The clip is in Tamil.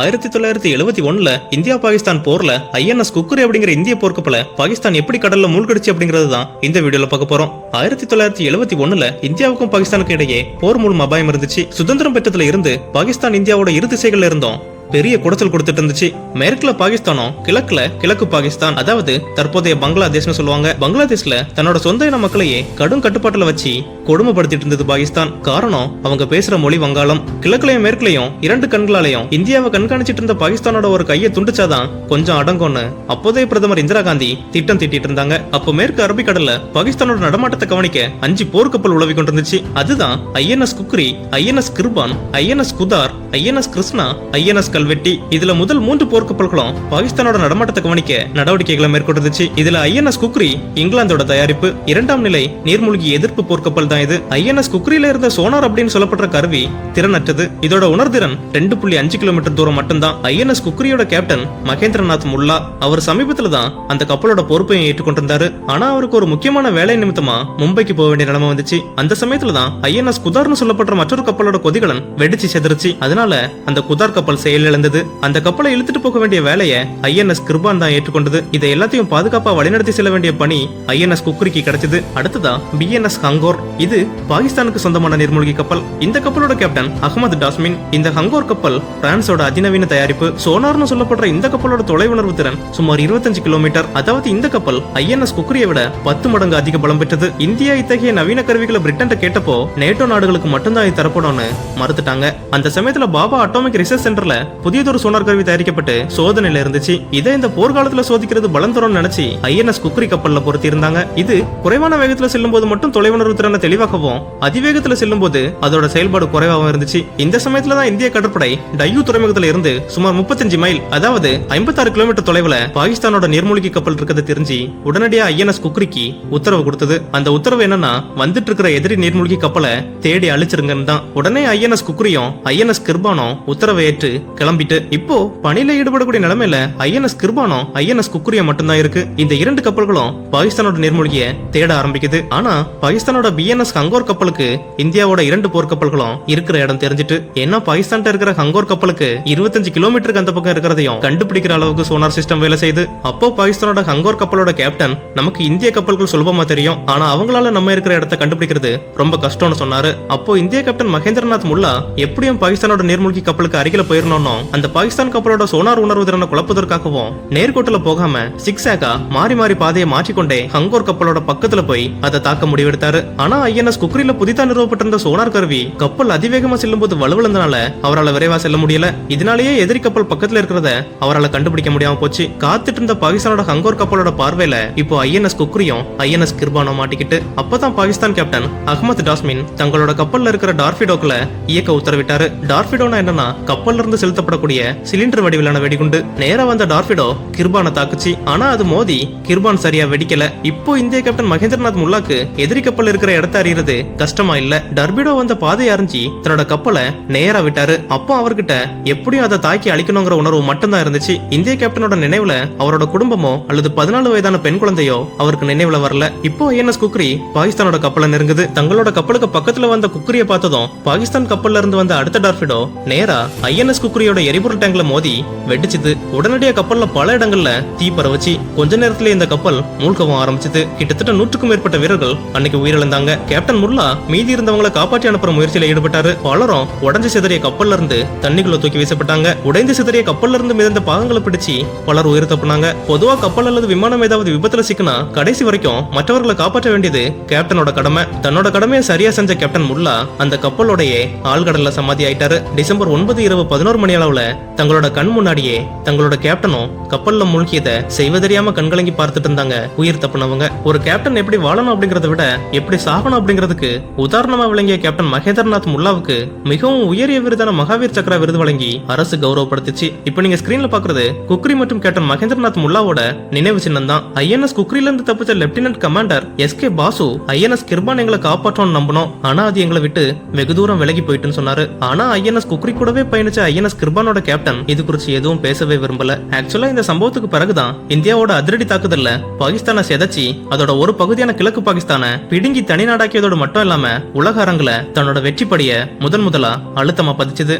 ஆயிரத்தி தொள்ளாயிரத்தி எழுபத்தி ஒண்ணுல இந்தியா பாகிஸ்தான் போர்ல ஐஎன்எஸ் குக்குரி அப்படிங்கிற இந்திய போர்க்கப்பல பாகிஸ்தான் எப்படி கடல்ல மூழ்கடிச்சு அப்படிங்கிறது தான் இந்த வீடியோல பார்க்க போறோம். ஆயிரத்தி தொள்ளாயிரத்தி எழுபத்தி ஒண்ணுல இந்தியாவுக்கும் பாகிஸ்தானுக்கும் இடையே போர் மூலம் அபாயம் இருந்துச்சு. சுதந்திரம் பெற்றதுல இருந்து பாகிஸ்தான் இந்தியாவோட இரு திசைகள்ல இருந்தோம். பெரிய குடைச்சல் கொடுத்துட்டு இருந்துச்சு. மேற்குல பாகிஸ்தானும் கிழக்குல கிழக்கு பாகிஸ்தான் அதாவது தற்போதைய பங்களாதேஷ்னு சொல்லுவாங்க. பங்களாதேஷ்ல தன்னோட சொந்த இன மக்களையே கடும் கட்டுப்பாட்டுல வச்சு கொடுமைப்படுத்திட்டு இருந்தது பாகிஸ்தான். காரணம் அவங்க பேசுற மொழி வங்காளம். கிழக்குலயும் மேற்குலயும் இரண்டு கண்களாலையும் இந்தியாவை கண்காணிச்சிட்டு இருந்த பாகிஸ்தானோட ஒரு கையை துண்டிச்சாதான் கொஞ்சம் அடங்கும்னு அப்போதைய பிரதமர் இந்திரா காந்தி திட்டம் திட்டிட்டு இருந்தாங்க. அப்போ மேற்கு அரபிக்கடல்ல பாகிஸ்தானோட நடமாட்டத்தை கவனிக்க அஞ்சு போர்க்கப்பல் உழவி கொண்டிருந்துச்சு. அதுதான் INS Khukri INS Kirpan INS Kuthar INS Krishna INS கல்வெட்டி. இதுல முதல் மூன்று போர்க்கப்பல்களும் பாகிஸ்தானோட நடமாட்டத்தை கவனிக்க நடவடிக்கைகளை மேற்கொண்டிருந்துச்சு. இதுல ஐஎன்எஸ் குக்ரி இங்கிலாந்தோட தயாரிப்பு. இரண்டாம் நிலை நீர்மூழ்கி எதிர்ப்பு போர்க்கப்பல் தான் இது. ஐஎன்எஸ் குக்ரியில இருந்த சோனார் அப்படின்னு சொல்லப்படுற கருவி திறனற்றது. இதோட உணர்திறன் ரெண்டு புள்ளி அஞ்சு கிலோமீட்டர் தூரம் மட்டும்தான். ஐஎன்எஸ் குக்ரியோட கேப்டன் மகேந்திரநாத் முல்லா அவர் சமீபத்துல தான் அந்த கப்பலோட பொறுப்பையும் ஏற்றுக்கொண்டிருந்தாரு. ஆனா அவருக்கு ஒரு முக்கியமான வேலை நிமித்தமா மும்பைக்கு போக வேண்டிய நிலைமை வந்துச்சு. அந்த சமயத்துல தான் ஐஎன்எஸ் குதார்னு சொல்லப்படுற மற்றொரு கப்பலோட கொதிகலன் வெடிச்சு செதறிச்சு. அதனால அந்த குதார் கப்பல் செயலிழந்தது. அந்த கப்பலை இழுத்துட்டு போக வேண்டிய வேலையை ஐஎன்எஸ் கிருபான் தான் ஏற்றுக்கொண்டது. இதை எல்லாத்தையும் பாதுகாப்பா வழிநடத்தி செல்ல வேண்டிய பணி ஐஎன்எஸ் குக்ரிக்கு கிடைச்சது. அடுத்ததா பிஎன்எஸ் ஹங்கோர். இது பாகிஸ்தானுக்கு சொந்தமான நீர்மூழ்கி கப்பல். இந்த கப்பலோட கேப்டன் அகமது டாஸ்மின். இந்த ஹங்கோர் கப்பல் பிரான்ஸோட அதிநவீன தயாரிப்பு. சோனார்னு சொல்லப்படுற இந்த கப்பலோட தொலைவுணர்வு திறன் சுமார் 25 கிலோமீட்டர். அதாவது இந்த கப்பல் ஐஎன்எஸ் குக்ரியை விட பத்து மடங்கு அதிக பலம் பெற்றது. இந்தியா இத்தகைய நவீன கருவிகளை பிரிட்டன் கேட்டப்போ நேட்டோ நாடுகளுக்கு மட்டும்தான் இது தரப்படும்னு மறுத்துட்டாங்க. அந்த சமயத்துல பாபா அட்டாமிக் ரிசர்ச் சென்டர்ல புதியதொரு சோனார் கருவி தயாரிக்கப்பட்டு சோதனையில இருந்துச்சு. இதை இந்த போர்க்காலத்துல சோதிக்கிறது பலம் தரும்னு நினைச்சு ஐஎன்எஸ் குக்ரி கப்பல்ல பொருத்தி இருந்தாங்க இது குறைவான வேகத்துல செல்லும் போது மட்டும் தொலைவுணர்வு திறனை தெளிவாகவும் அதிவேகத்துல செல்லும் போது அதோட செயல்பாடு குறைவாகவும் இருந்துச்சு. இந்த சமயத்துல தான் இந்திய கடற்படை டையூ துறைமுகத்துல இருந்து சுமார் 35 மைல் அதாவது 56 கிலோமீட்டர் தொலைவுல பாகிஸ்தானோட நீர்மூழ்கி கப்பல் இருக்கிறது தெரிஞ்சு உடனடியா ஐஎன்எஸ் குக்ரிக்கு உத்தரவு கொடுத்தது. அந்த உத்தரவு என்னன்னா வந்துட்டு இருக்கிற எதிரி நீர்மூழ்கி கப்பலை தேடி அழிச்சிருங்கன்னு தான். உடனே ஐஎன்எஸ் குக்ரியும் ஐஎன்எஸ் கிருபானும் உத்தரவை ஏற்று கிளம்பிட்டு இப்போ பணியில ஈடுபடக்கூடிய நிலைமையில ஐஎன்எஸ் கிருபானும் ஐஎன்எஸ் குக்ரியும் மட்டும்தான் இருக்கு. இந்த இரண்டு கப்பல்களும் பாகிஸ்தானோட நீர்மூழ்கிய தேட ஆரம்பிக்குது. ஆனா பாகிஸ்தானோட பிஎன்எஸ் ஹங்கோர் கப்பலுக்கு இந்தியாவோட இரண்டு போர்க்கப்பல்களும் இருக்கிற இடம் தெரிஞ்சிட்டு ஏன்னா பாகிஸ்தான் இருக்கிற ஹங்கோர் கப்பலுக்கு 25 கிலோமீட்டருக்கு அந்த பக்கம் இருக்கிறதையும் கண்டுபிடிக்கிற அளவுக்கு சோனார் சிஸ்டம் வேலை செய்யுது. அப்போ பாகிஸ்தானோட ஹங்கோர் கப்பலோட கேப்டன் நமக்கு இந்திய கப்பல்கள் சுலபமா தெரியும். ஆனா அவங்களால நம்ம இருக்கிற இடத்த கண்டுபிடிக்கிறது ரொம்ப கஷ்டம்னு சொன்னாரு. அப்போ இந்திய கேப்டன் மகேந்திரநாத் முல்லா எப்படியும் பாகிஸ்தானோட நீர்மூழ்கி கப்பலுக்கு அருகில போயிடணும்னு அந்த பாகிஸ்தான் கப்பலோட சோனார் உணர்வு திறனை குழப்பதற்காகவும் நேர்கோட்டுல போகாம சிக்ஸாக்கா மாறி மாறி பாதையை மாற்றிக்கொண்டே ஹங்கோர் கப்பலோட பக்கத்துல போய் அதை தாக்க முடிவெடுத்தாரு. ஆனா ஐஎன்எஸ் குக்ரில புதிதா நிறுவப்பட்டிருந்த சோனார் கருவி கப்பல் அதிவேகமா செல்லும் போது வலுவிழந்தனால அவரால் விரைவா செல்ல முடியல. இதனாலேயே எதிரி கப்பல் பக்கத்துல இருக்கிறத அவரால் கண்டுபிடிக்க முடியாம போச்சு. காத்துட்டு இருந்த பாகிஸ்தானோட ஹங்கோர் கப்பலோட பார்வையில இப்போ ஐஎன்எஸ் குக்ரியும் ஐஎன்எஸ் கிர்பானோ மாட்டிக்கிட்டு அப்பதான் பாகிஸ்தான் கேப்டன் அகமது டாஸ்மின் தங்களோட கப்பல்ல இருக்கிற டார்பிடோக்ல இயக்க உத்தரவிட்டாரு. டார்பி டார்பிடோனா என்னன்னா கப்பல்ல இருந்து செலுத்தப்படக்கூடிய சிலிண்டர் வடிவிலான வெடிகுண்டு. நேரா வந்த டார்பிடோ கிர்பானை தாக்குச்சு. ஆனா அது மோதி கிர்பான் சரியா வெடிக்கல. இப்போ இந்திய கேப்டன் மகேந்திரநாத் முல்லாக்கு எதிரி கப்பல் இருக்கிற இடத்த அறியறது கஷ்டமா இல்ல. டர்பிடோ வந்த பாதை அறிஞ்சு தன்னோட கப்பலை நேரா விட்டாரு. அப்போ அவர்கிட்ட எப்படியும் அதை தாக்கி அழிக்கணுங்கிற உணர்வு மட்டும்தான் இருந்துச்சு. இந்திய கேப்டனோட நினைவுல அவரோட குடும்பமோ அல்லது பதினாலு வயதான பெண் குழந்தையோ அவருக்கு நினைவுல வரல. இப்போ ஐஎன்எஸ் குக்ரி பாகிஸ்தானோட கப்பலை நெருங்குது. தங்களோட கப்பலுக்கு பக்கத்துல வந்த குக்ரிய பார்த்ததும் பாகிஸ்தான் கப்பல்ல இருந்து வந்த அடுத்த டார்பிடோ நேரா ஐஎன்எஸ் குக்ரியோட எரிபொருள் டேங்க்ல மோதி வெடிச்சுது. உடனடியா கப்பல்ல பல இடங்கள்ல தீ பரவச்சு. கொஞ்ச நேரத்துல இந்த கப்பல் மூழ்கவும் ஆரம்பிச்சது. கிட்டத்தட்ட நூற்றுக்கும் மேற்பட்ட வீரர்கள் அன்னைக்கு உயிரிழந்தாங்க. கேப்டன் முல்லா மீதி இருந்தவங்களை காப்பாற்றி அனுப்புற முயற்சியில ஈடுபட்டாரு. பலரும் உடஞ்சு சிதறிய கப்பல்ல இருந்து தண்ணிக்குள்ள தூக்கி வீசப்பட்டாங்க. உடைந்து சிதறிய கப்பல்ல இருந்து மிதந்த பாகங்களை பிடிச்சு பலர் உயிர் தப்புனாங்க. பொதுவா கப்பல் அல்லது விமானம் ஏதாவது விபத்துல சிக்கினா கடைசி வரைக்கும் மற்றவர்களை காப்பாற்ற வேண்டியது கேப்டனோட கடமை. தன்னோட கடமையை சரியா செஞ்ச கேப்டன் முல்லா அந்த கப்பலோடையே ஆழ்கடல்ல சமாதி ஆயிட்டாரு. டிசம்பர் ஒன்பது இரவு பதினோரு மணி அளவுல தங்களோட கண் முன்னாடியே தங்களோட கேப்டனும் கப்பல்ல மூழ்கியத செய்வதறியாம கண்கலங்கி பார்த்துட்டு இருந்தாங்க உயிர் தப்புனவங்க. ஒரு கேப்டன் எப்படி வாழணும் அப்படிங்கறத விட எப்படி சாகணும் அப்படிங்கிறதுக்கு உதாரணமா விளங்கிய கேப்டன் மகேந்திரநாத் முல்லாவுக்கு மிகவும் உயரிய விருதான மகாவீர் சக்ரா விருது வழங்கி அரசு கௌரவப்படுத்துச்சு. இப்போ நீங்க ஸ்கிரீன்ல பாக்குறது குக்ரி மற்றும் கேப்டன் மகேந்திரநாத் முல்லாவோட நினைவு சின்னம் தான் ஐஎன்எஸ் குக்ரில இருந்து தப்பிச்ச lieutenant commander S K Basu INS Kirpan எங்களை காப்பாற்றோம்னு நம்பணும் ஆனா அது எங்களை விட்டு வெகு தூரம் விலகி போயிட்டுன்னு சொன்னாரு. ஆனா ஐஎன்எஸ் ஐஎன்எஸ் குக்ரி கூடவே பயணிச்ச ஐஎன்எஸ் கிருபானோட கேப்டன் இது குறித்து எதுவும் பேசவே விரும்பல. ஆக்சுவலா இந்த சம்பவத்துக்கு பிறகுதான் இந்தியாவோட அதிரடி தாக்குதல்ல பாகிஸ்தானை செதச்சி அதோட ஒரு பகுதியான கிழக்கு பாகிஸ்தானை பிடுங்கி தனிநாடாக்கியதோடு மட்டும் இல்லாம உலக அரங்குல தன்னோட வெற்றி படிய முதன் முதலா அழுத்தமா பதிச்சது.